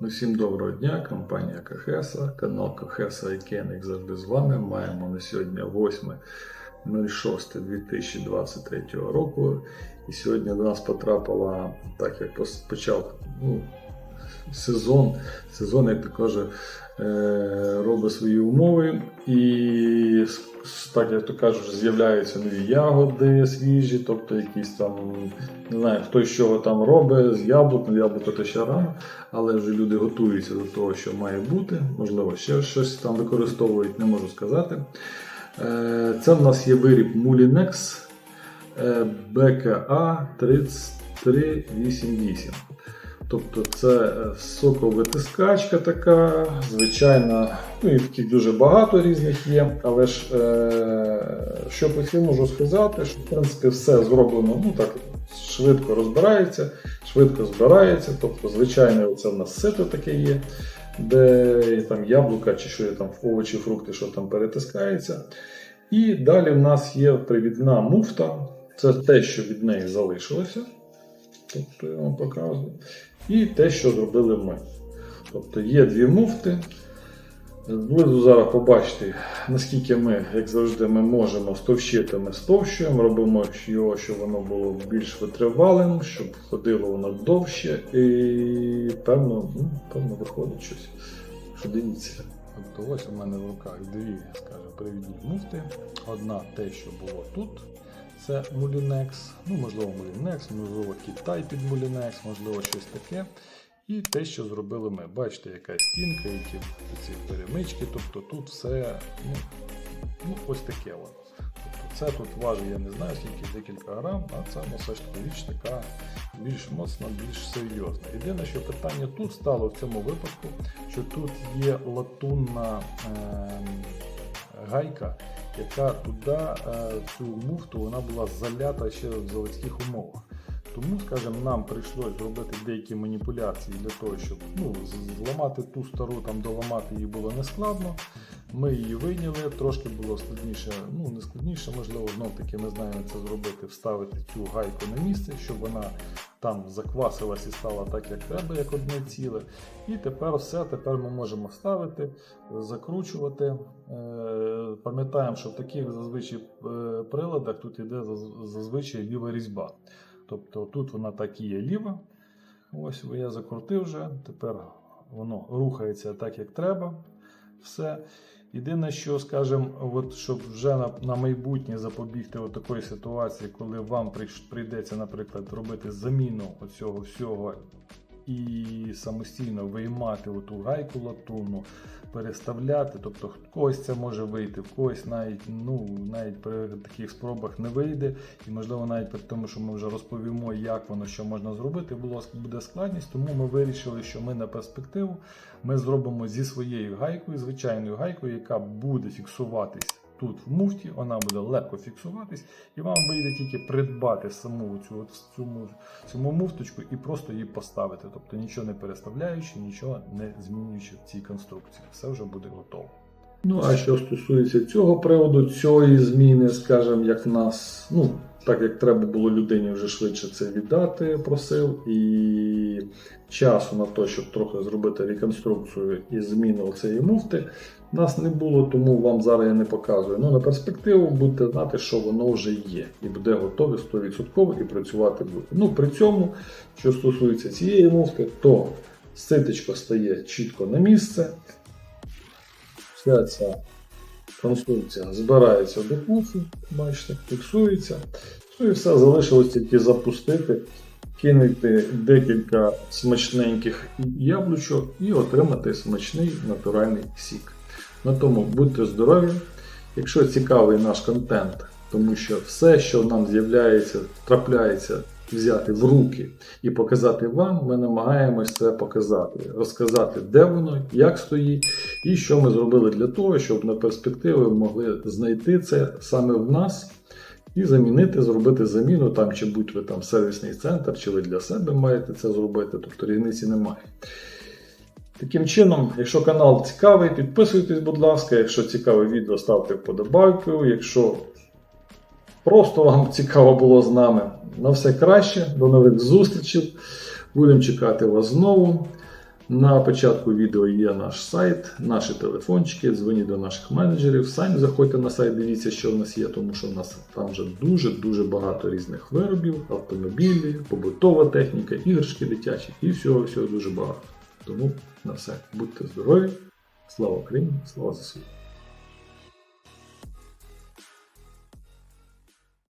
Ну, всім доброго дня, компанія Кахеса, канал Кахеса і Кен, як завжди з вами. Маємо на сьогодні 8.06.2023 року. І сьогодні до нас потрапила, так як почав ну, сезон, сезон, як то каже, е, робить свої умови. І так як то кажуть, з'являються нові ягоди свіжі, тобто якісь там, не знаю, хто чого там робить, з яблук, ну яблуко то ще рано, але вже люди готуються до того, що має бути. Можливо, ще щось там використовують, не можу сказати. Е, Це в нас є виріб Mulinex BKA 3388. Тобто це е, соковитискачка така, звичайна, ну і таких дуже багато різних є. Але ж е, що по цьому можу сказати, що в принципі все зроблено ну так швидко розбирається, швидко збирається. Тобто, звичайне, це в нас сито таке є, де там яблука чи що є там овочі, фрукти, що там перетискається. І далі в нас є привідна муфта. Це те, що від неї залишилося. Тобто я вам показую. І те, що зробили ми. Тобто є дві муфти. Зблизу зараз побачите, наскільки ми, як завжди, ми можемо стовщити, ми стовщуємо, робимо його, щоб воно було більш витривалим, щоб ходило воно довше, і певно, ну, певно виходить щось. Що дивіться. Тобто ось у мене в руках дві, скажімо, привідні муфти. Одна те, що було тут, це Mulinex, ну можливо Mulinex, можливо Китай під Mulinex, можливо щось таке. І те, що зробили ми. Бачите, яка стінка, які ці перемички, тобто тут все ну, ну, ось таке. От. Тобто це тут важить, я не знаю скільки, декілька грам, а це ну, все ж таки річ така більш моцна, більш серйозна. Єдине, що питання тут стало в цьому випадку, що тут є латунна ем, гайка, яка туди, е, цю муфту, вона була залята ще в заводських умовах. Тому, скажімо, нам прийшлось зробити деякі маніпуляції для того, щоб ну, зламати ту стару, там доламати її було нескладно. Ми її вийняли, трошки було складніше, ну не складніше, можливо, знов таки ми знаємо це зробити, вставити цю гайку на місце, щоб вона там заквасилась і стала так, як треба, як одне ціле. І тепер все, тепер ми можемо ставити, закручувати. Е, Пам'ятаємо, що в таких зазвичай е, приладах тут йде зазвичай ліва різьба. Тобто тут вона так і є ліва. Ось я закрутив вже. Тепер воно рухається так, як треба. Все. Єдине, що, скажімо, от, щоб вже на, на майбутнє запобігти от такої ситуації, коли вам прийдеться, наприклад, робити заміну оцього всього і самостійно виймати оту гайку латунну, переставляти. Тобто когось це може вийти, в когось навіть ну, навіть при таких спробах не вийде. І можливо навіть при тому, що ми вже розповімо, як воно що можна зробити, було буде складність. Тому ми вирішили, що ми на перспективу ми зробимо зі своєю гайкою, звичайною гайкою, яка буде фіксуватись. Тут в муфті вона буде легко фіксуватись, і вам вийде тільки придбати саму цю, от цю, цю муфточку і просто її поставити. Тобто нічого не переставляючи, нічого не змінюючи в цій конструкції. Все вже буде готово. Ну, а що стосується цього приводу, цієї зміни, скажімо, як нас, ну, так як треба було людині вже швидше це віддати, просив, і часу на те, щоб трохи зробити реконструкцію і зміну цієї муфти, нас не було, тому вам зараз я не показую. Ну, на перспективу будете знати, що воно вже є, і буде готове 100% і працювати буде. Ну, при цьому, що стосується цієї муфти, то ситечко стає чітко на місце. Вся ця конструкція збирається до куфу, бачите, фіксується. Ну і все, залишилось тільки запустити, кинути декілька смачненьких яблучок і отримати смачний натуральний сік. На тому будьте здорові. Якщо цікавий наш контент, тому що все, що нам з'являється, трапляється взяти в руки і показати вам, ми намагаємось це показати, розказати, де воно, як стоїть, і що ми зробили для того, щоб на перспективу могли знайти це саме в нас і замінити, зробити заміну там, чи будь ви там сервісний центр, чи ви для себе маєте це зробити, тобто різниці немає. Таким чином, якщо канал цікавий, підписуйтесь, будь ласка. Якщо цікаве відео, ставте вподобайку. Якщо просто вам цікаво було з нами, на все краще. До нових зустрічей. Будемо чекати вас знову. На початку відео є наш сайт, наші телефончики, дзвоніть до наших менеджерів. Самі заходьте на сайт, дивіться, що в нас є, тому що в нас там вже дуже-дуже багато різних виробів, автомобілі, побутова техніка, іграшки дитячі і всього всього дуже багато. Тому на все. Будьте здорові! Слава Україні! Слава ЗСУ!